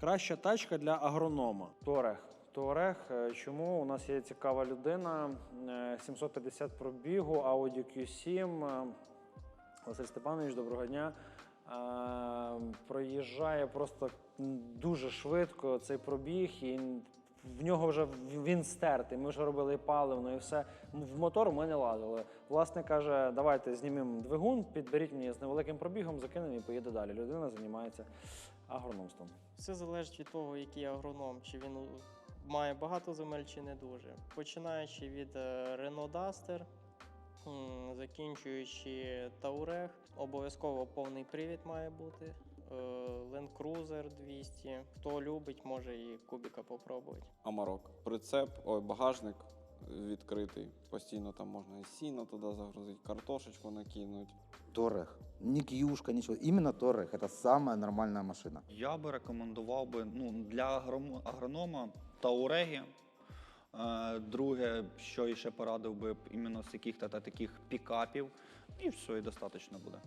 Краща тачка для агронома. Туарег. Туарег. Е, Чому у нас є цікава людина? Е, 750 пробігу, Audi Q7. Е, Василь Степанович, доброго дня. Е, Проїжджає просто дуже швидко цей пробіг, і в нього вже він стертий. Ми вже робили паливно, і все. В мотор ми не ладили. Власник каже, давайте знімемо двигун, підберіть мені з невеликим пробігом, закинемо і поїде далі. Людина займається агрономством. Все залежить від того, який агроном, чи він має багато земель, чи не дуже. Починаючи від е, Renault Duster, закінчуючи Touareg, обов'язково повний привід має бути. Е, Land Cruiser 200. Хто любить, може і кубіка попробувати. Амарок. Прицеп, ой, багажник відкритий. Постійно там можна і сіно туди загрузити, картошечку накинути. Торех. Не кьюшка, ничего. Именно Торех. Это самая нормальная машина. Я би рекомендував би ну, для агронома Тауреги. Е, Друге, що ще порадив би іменно з яких-то таких пікапів, і все, і достатньо буде.